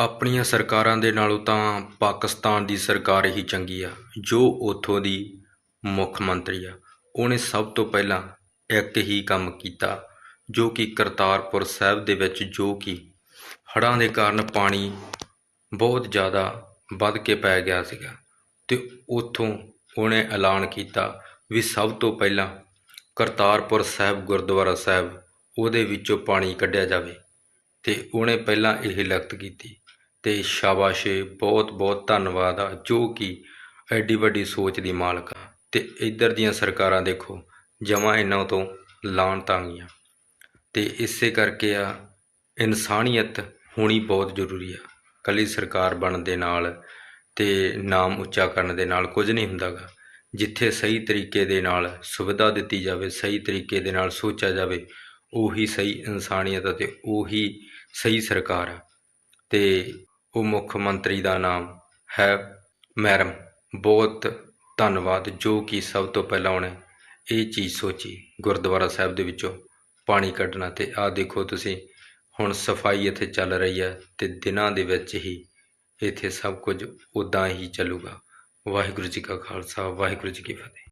ਆਪਣੀਆਂ ਸਰਕਾਰਾਂ ਦੇ ਨਾਲੋਂ ਤਾਂ ਪਾਕਿਸਤਾਨ ਦੀ ਸਰਕਾਰ ਹੀ ਚੰਗੀ ਆ, ਜੋ ਉੱਥੋਂ ਦੀ ਮੁੱਖ ਮੰਤਰੀ ਆ। ਉਹਨੇ ਸਭ ਤੋਂ ਪਹਿਲਾਂ ਇੱਕ ਹੀ ਕੰਮ ਕੀਤਾ, ਜੋ ਕਿ ਕਰਤਾਰਪੁਰ ਸਾਹਿਬ ਦੇ ਵਿੱਚ ਜੋ ਕਿ ਹੜ੍ਹਾਂ ਦੇ ਕਾਰਨ ਪਾਣੀ ਬਹੁਤ ਜ਼ਿਆਦਾ ਵੱਧ ਕੇ ਪੈ ਗਿਆ ਸੀਗਾ ਤੇ ਉੱਥੋਂ ਉਹਨੇ ਐਲਾਨ ਕੀਤਾ ਵੀ ਸਭ ਤੋਂ ਪਹਿਲਾਂ ਕਰਤਾਰਪੁਰ ਸਾਹਿਬ, ਗੁਰਦੁਆਰਾ ਸਾਹਿਬ ਉਹਦੇ ਵਿੱਚੋਂ ਪਾਣੀ ਕੱਢਿਆ ਜਾਵੇ ਤੇ ਉਹਨੇ ਪਹਿਲਾਂ ਇਹ ਲਿਖਤ ਕੀਤੀ ਅਤੇ ਸ਼ਾਬਾਸ਼ ਏ, ਬਹੁਤ ਬਹੁਤ ਧੰਨਵਾਦ ਆ, ਜੋ ਕਿ ਐਡੀ ਵੱਡੀ ਸੋਚ ਦੀ ਮਾਲਕ ਆ। ਅਤੇ ਇੱਧਰ ਦੀਆਂ ਸਰਕਾਰਾਂ ਦੇਖੋ, ਜਮਾਂ ਇਹਨਾਂ ਤੋਂ ਲਾਹਣਤ ਆ ਗਈਆਂ ਅਤੇ ਇਸੇ ਕਰਕੇ ਆ, ਇਨਸਾਨੀਅਤ ਹੋਣੀ ਬਹੁਤ ਜ਼ਰੂਰੀ ਆ। ਕੱਲੀ ਸਰਕਾਰ ਬਣਨ ਦੇ ਨਾਲ ਅਤੇ ਨਾਮ ਉੱਚਾ ਕਰਨ ਦੇ ਨਾਲ ਕੁਝ ਨਹੀਂ ਹੁੰਦਾ ਗਾ। ਜਿੱਥੇ ਸਹੀ ਤਰੀਕੇ ਦੇ ਨਾਲ ਸੁਵਿਧਾ ਦਿੱਤੀ ਜਾਵੇ, ਸਹੀ ਤਰੀਕੇ ਦੇ ਨਾਲ ਸੋਚਿਆ ਜਾਵੇ, ਉਹੀ ਸਹੀ ਇਨਸਾਨੀਅਤ ਅਤੇ ਉਹੀ ਸਹੀ ਸਰਕਾਰ ਆ। ਅਤੇ ਉਹ ਮੁੱਖ ਮੰਤਰੀ ਦਾ ਨਾਮ ਹੈ ਮੈਰਮ ਬਹੁਤ ਧੰਨਵਾਦ, ਜੋ ਕਿ ਸਭ ਤੋਂ ਪਹਿਲਾਂ ਉਹਨੇ ਇਹ ਚੀਜ਼ ਸੋਚੀ ਗੁਰਦੁਆਰਾ ਸਾਹਿਬ ਦੇ ਵਿੱਚੋਂ, ਪਾਣੀ ਕੱਢਣਾ ਤੇ ਆਹ ਦੇਖੋ ਤੁਸੀਂ, ਹੁਣ ਸਫ਼ਾਈ ਇੱਥੇ ਚੱਲ ਰਹੀ ਹੈ ਤੇ ਦਿਨਾਂ ਦੇ ਵਿੱਚ ਹੀ ਇੱਥੇ ਸਭ ਕੁਝ ਉਦਾਂ ਹੀ ਚੱਲੂਗਾ। ਵਾਹਿਗੁਰੂ ਜੀ ਕਾ ਖਾਲਸਾ, ਵਾਹਿਗੁਰੂ ਜੀ ਕੀ ਫਤਿਹ।